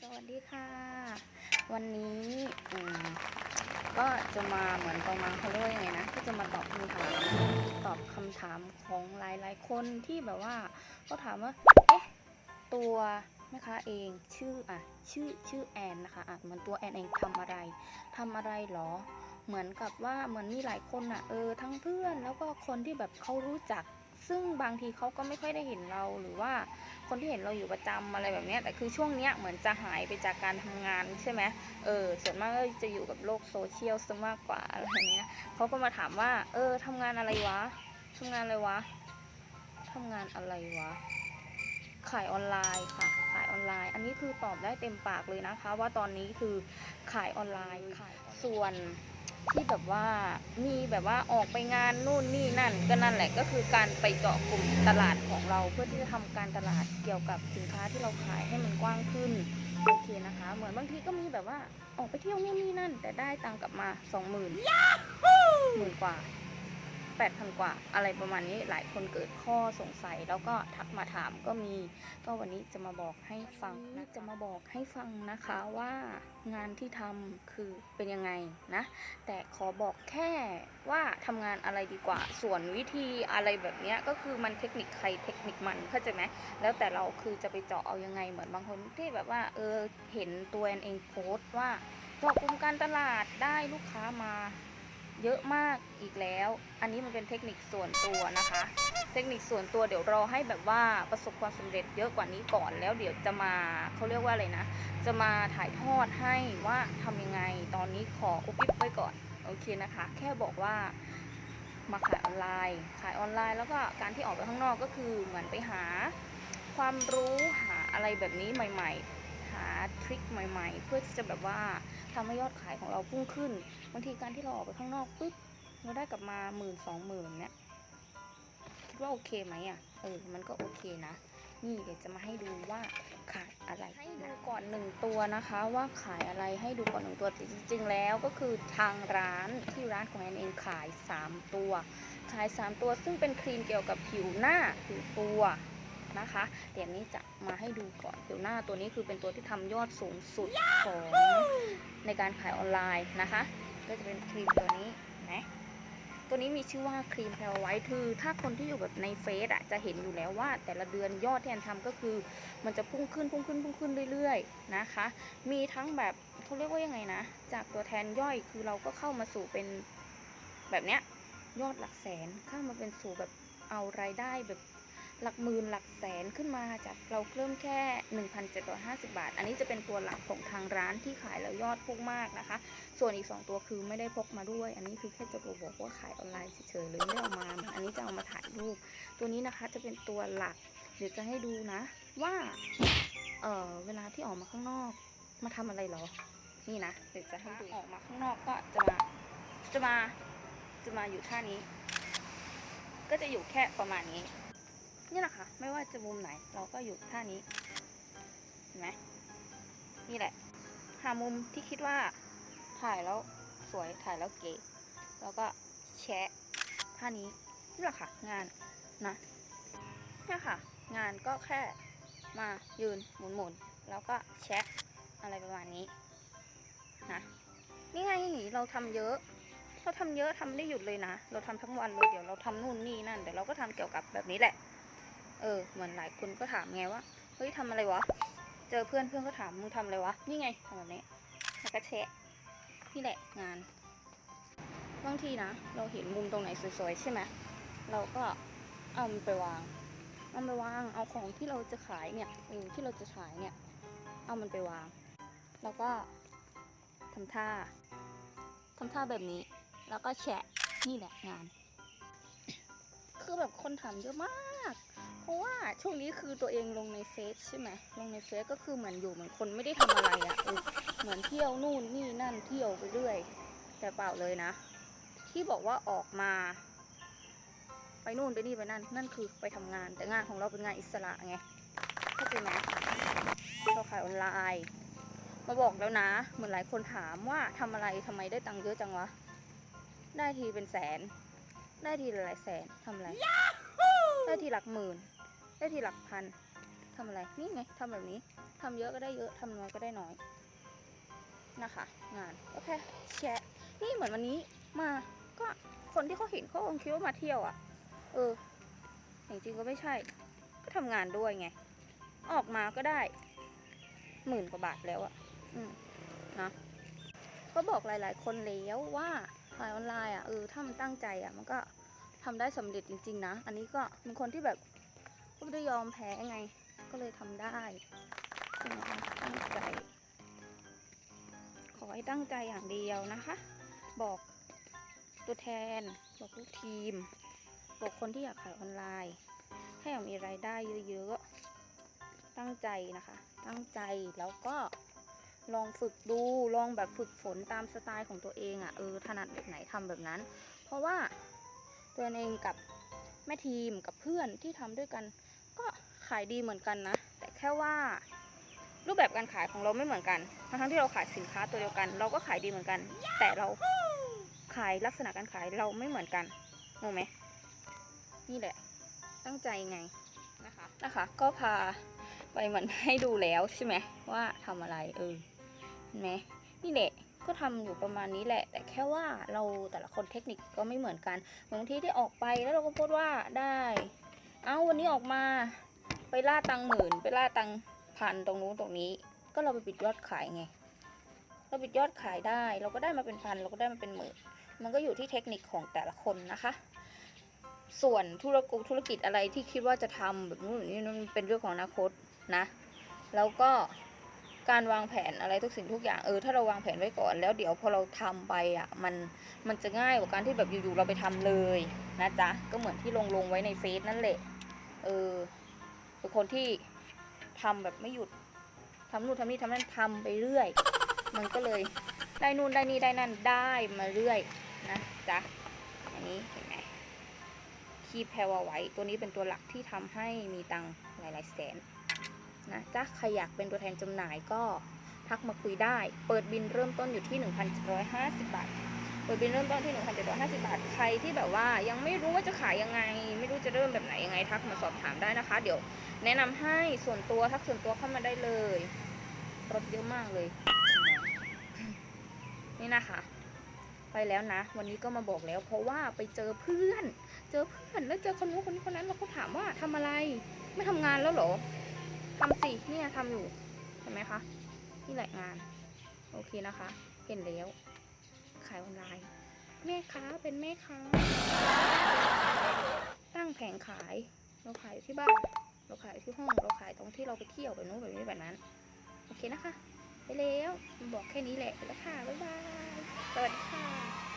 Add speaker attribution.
Speaker 1: สวัสดีค่ะ วันนี้ก็จะมาเหมือนประมาณเขาเรียกว่ายังไงนะก็จะมาตอบคำถามตอบคำถามของหลายๆ คนที่แบบว่าเขาถามว่าเอ๊ะตัวแม่ค้าเองชื่ออะชื่อชื่อแอนนะคะอะเหมือนตัวแอนเองทำอะไรทำอะไรหรอ เหมือนกับว่าเหมือนมีหลายคนอะเออทั้งเพื่อนแล้วก็คนที่แบบเขารู้จัก ซึ่งบางทีเขาก็ไม่ค่อยได้เห็นเราหรือว่าคนที่เห็นเราอยู่ประจำอะไรแบบนี้แต่คือช่วงเนี้ยเหมือนจะหายไปจากการทำงานใช่ไหมเออส่วนมากก็จะอยู่กับโลกโซเชียลซะมากกว่าอะไรเงี้ยเขาก็มาถามว่า เออทำงานอะไรวะทำงานอะไรวะทำงานอะไรวะขายออนไลน์ค่ะ ขายออนไลน์ อันนี้คือตอบได้เต็มปากเลยนะคะ ว่าตอนนี้คือขายออนไลน์ส่วน ที่แบบว่ามีแบบว่าออกไปงานนู่นนี่นั่น ก็นั่นแหละก็คือการไปเจาะกลุ่มตลาดของเราเพื่อที่จะทำการตลาดเกี่ยวกับสินค้าที่เราขายให้มันกว้างขึ้นโอเคนะคะ เหมือนบางทีก็มีแบบว่าออกไปเที่ยวนู่นนี่นั่น แต่ได้ตังค์กลับมาสองหมื่นหมื่นกว่า แปดพันกว่า อะไรประมาณนี้หลายคนเกิดข้อสงสัย แล้วก็ทักมาถามก็มี ก็วันนี้จะมาบอกให้ฟังนะจะมาบอกให้ฟังนะคะว่างานที่ทำคือเป็นยังไงนะ แต่ขอบอกแค่ว่าทำงานอะไรดีกว่า ส่วนวิธีอะไรแบบนี้ก็คือมันเทคนิคใครเทคนิคมันเข้าใจไหมแล้วแต่เราคือจะไปเจาะเอายังไงเหมือนบางคนที่แบบว่าเออเห็นตัวเองโพสต์ว่าเจาะกลุ่มการตลาดได้ลูกค้ามา เยอะมากอีกแล้ว อันนี้มันเป็นเทคนิคส่วนตัวนะคะ เทคนิคส่วนตัวเดี๋ยวรอให้แบบว่าประสบความสำเร็จเยอะกว่านี้ก่อนแล้วเดี๋ยวจะมาเขาเรียกว่าอะไรนะ จะมาถ่ายทอดให้ว่าทำยังไง ตอนนี้ขออุบอิบไว้ก่อน โอเคนะคะ แค่บอกว่ามาขายออนไลน์ ขายออนไลน์แล้วก็การที่ออกไปข้างนอกก็คือเหมือนไปหาความรู้หาอะไรแบบนี้ใหม่ ๆ หาทริคใหม่ ๆ เพื่อที่จะแบบว่าทำให้ยอดขายของเราพุ่งขึ้น บางทีการที่เราออกไปข้างนอกปุ๊บเราได้กลับมาหมื่นสองหมื่นเนี่ยคิดว่าโอเคไหมอะเออมันก็โอเคนะนี่เดี๋ยวจะมาให้ดูว่าขายอะไรให้ดูก่อนหนึ่งตัวนะคะว่าขายอะไรให้ดูก่อนหนึ่งตัวจริงๆแล้วก็คือทางร้านที่ร้านของแอนเองขาย 3 ตัว ขาย 3 ตัวซึ่งเป็นครีมเกี่ยวกับผิวหน้าผิวตัวนะคะเดี๋ยวนี้จะมาให้ดูก่อนผิวหน้าตัวนี้คือเป็นตัวที่ทำยอดสูงสุดของในการขายออนไลน์นะคะ ก็จะเป็นครีมตัวนี้นะตัวนี้มีชื่อว่าครีมแพลไวท์คือถ้าคนที่อยู่แบบในเฟซอะจะเห็นอยู่แล้วว่า แต่ละเดือนยอดที่แอนทำก็คือ มันจะพุ่งขึ้นพุ่งขึ้นพุ่งขึ้นเรื่อยๆนะคะ มีทั้งแบบเขาเรียกว่ายังไงนะ จากตัวแทนย่อยคือเราก็เข้ามาสู่เป็นแบบเนี้ยยอดหลักแสนเข้ามาเป็นสู่แบบเอารายได้แบบ หลักหมื่นหลักแสนขึ้นมาจากเราเริ่มแค่ 1,750 บาท อันนี้จะเป็นตัวหลักของทางร้านที่ขายแล้วยอดพุ่งมากนะคะ ส่วนอีก 2 ตัวคือไม่ได้พกมาด้วย อันนี้คือแค่จะบอกว่าขายออนไลน์เฉยๆเลยไม่ได้เอามา อันนี้จะเอามาถ่ายรูป ตัวนี้นะคะจะเป็นตัวหลัก เดี๋ยวจะให้ดูนะ ว่าเออเวลาที่ออกมาข้างนอก มาทำอะไรเหรอ นี่นะเดี๋ยวจะให้ดูออกมาข้างนอกก็จะมาจะมาจะมาอยู่ท่านี้ ก็จะอยู่แค่ประมาณนี้ นี่แหละค่ะ ไม่ว่าจะมุมไหน เราก็อยู่ท่านี้ เห็นไหมนี่แหละ หามุมที่คิดว่าถ่ายแล้วสวยถ่ายแล้วเก๋แล้วก็แชะท่านี้นี่แหละค่ะ งานนะนี่ค่ะ งานก็แค่มายืนหมุนหมุนแล้วก็แชะอะไรประมาณนี้นะนี่ไงเราทำเยอะเราทำเยอะทำไม่ได้หยุดเลยนะ เราทำทั้งวันเลยเดี๋ยวเราทำนู่นนี่นั่นเดี๋ยวเราก็ทำเกี่ยวกับแบบนี้แหละ เออเหมือนหลายคนก็ถามไงว่าเฮ้ยทำอะไรวะ เจอเพื่อนเพื่อนก็ถามมึงทำอะไรวะนี่ไงทำแบบนี้แล้วก็แชะนี่แหละงานบางทีนะเราเห็นมุมตรงไหนสวยๆใช่ไหมเราก็เอามันไปวางเอาไปวางเอาของที่เราจะขายเนี่ยเออที่เราจะขายเนี่ย เอามันไปวาง แล้วก็ทำท่าทำท่าแบบนี้ แล้วก็แชะนี่แหละงาน คือแบบคนถามเยอะมาก เพราะว่าช่วงนี้คือตัวเองลงในเฟซใช่ไหมลงในเฟซก็คือเหมือนอยู่เหมือนคนไม่ได้ทำอะไรอะ่ะเหมือนเที่ยวนู่นนี่นั่นเที่ยวไปเรื่อย แต่เปล่าเลยนะ ที่บอกว่าออกมา ไปนู่นไปนี่ไปนั่น นั่นคือไปทำงานแต่งานของเราเป็นงานอิสระไงเข้าใจไหมเราขายออนไลน์มาบอกแล้วนะ เหมือนหลายคนถามว่าทำอะไรทำไมได้ตังค์เยอะจังวะ ได้ทีเป็นแสน ได้ทีหลายแสนทำอะไร ได้ทีหลักหมื่น ได้ทีหลักพันทำอะไรนี่ไงทำแบบนี้ทำเยอะก็ได้เยอะทำน้อยก็ได้น้อยนะคะ งานก็แค่แชะนี่เหมือนวันนี้มาก็คนที่เขาเห็นเขาคงคิดว่ามาเที่ยวอะ่ะ เออจริงๆก็ไม่ใช่ ก็ทำงานด้วยไง ออกมาก็ได้หมื่นกว่าบาทแล้วอะ่ะ อืมนะก็บอกหลาย ๆ คนแล้วว่าขายออนไลน์อะเออถ้ามันตั้งใจอะมันก็ ทำได้สำเร็จจริง ๆ นะ อันนี้ก็เป็นคนที่แบบก็ไม่ได้ยอมแพ้ไง ก็เลยทำได้ตั้งใจ ขอให้ตั้งใจอย่างเดียวนะคะ บอกตัวแทน บอกลูกทีม บอกคนที่อยากขายออนไลน์ ให้อยากมีรายได้เยอะๆ ตั้งใจนะคะ ตั้งใจแล้วก็ลองฝึกดูลองแบบฝึกฝนตามสไตล์ของตัวเองอะ่ะเออถนัดแบบไหนทำแบบนั้น เพราะว่า ตัวเองกับแม่ทีมกับเพื่อนที่ทำด้วยกัน ก็ขายดีเหมือนกันนะ แต่แค่ว่ารูปแบบการขายของเราไม่เหมือนกัน ทั้งที่เราขายสินค้าตัวเดียวกัน เราก็ขายดีเหมือนกัน แต่เราขายลักษณะการขายเราไม่เหมือนกันงงไหมนี่แหละ ตั้งใจไงนะคะนะคะ ก็พาไปเหมือนให้ดูแล้วใช่ไหมว่าทำอะไรเออเห็นไหมนี่แหละ ก็ทำอยู่ประมาณนี้แหละ แต่แค่ว่าเราแต่ละคนเทคนิคก็ไม่เหมือนกันบางทีที่ออกไปแล้วเราก็พูดว่าได้ เอาวันนี้ออกมาไปล่าตังหมื่น ไปล่าตังพันตรงนู้นตรงนี้ ก็เราไปปิดยอดขายไง เราปิดยอดขายได้ เราก็ได้มาเป็นพันเราก็ได้มาเป็นหมื่น มันก็อยู่ที่เทคนิคของแต่ละคนนะคะส่วนธุรกิจธุรกิจอะไรที่คิดว่าจะทำแบบนู้นแบบนี้มันเป็นเรื่องของอนาคตนะ แล้วก็ การวางแผนอะไรทุกสิ่งทุกอย่างเออถ้าเราวางแผนไว้ก่อนแล้วเดี๋ยวพอเราทำไปอะมันมันจะง่ายกว่าการที่แบบอยู่ๆเราไปทำเลยนะจ๊ะก็เหมือนที่ลงลงไว้ในเฟซนั่นแหละเออเป็นคนที่ทำแบบไม่หยุดทำนู่นทำนี่ทำนั่นทำไปเรื่อย มันก็เลยได้นู่นได้นี่ได้นั่นได้มาเรื่อยนะจ๊ะอันนี้เห็นไหมคีแพรวาไว้ตัวนี้เป็นตัวหลักที่ทำให้มีตังค์หลายๆแสน นะจ๊ะใครอยากเป็นตัวแทนจำหน่ายก็ทักมาคุยได้ เปิดบินเริ่มต้นอยู่ที่ 1,750 บาท เปิดบินเริ่มต้นที่ 1,750 บาท ใครที่แบบว่ายังไม่รู้ว่าจะขายยังไง ไม่รู้จะเริ่มแบบไหนยังไงทักมาสอบถามได้นะคะ เดี๋ยวแนะนำให้ส่วนตัวทักส่วนตัวเข้ามาได้เลย รถเยอะมากเลย นี่นะคะไปแล้วนะ วันนี้ก็มาบอกแล้ว เพราะว่าไปเจอเพื่อน เจอเพื่อนแล้วเจอคนนู้นคนนี้คนนั้นแล้วเขาถามว่าทำอะไร ไม่ทำงานแล้วเหรอ ทำสิเนี่ยทำอยู่ เห็นไหมคะ นี่แหละงาน โอเคนะคะ เห็นแล้ว ขายออนไลน์ แม่ค้าเป็นแม่ค้า ตั้งแผงขาย เราขายอยู่ที่บ้าน เราขายอยู่ที่ห้อง เราขายตรงที่เราไปเที่ยวแบบนู้นแบบนี้แบบนั้น โอเคนะคะ ไปแล้ว บอกแค่นี้แหละแล้วค่ะ บ๊ายบาย สวัสดีค่ะ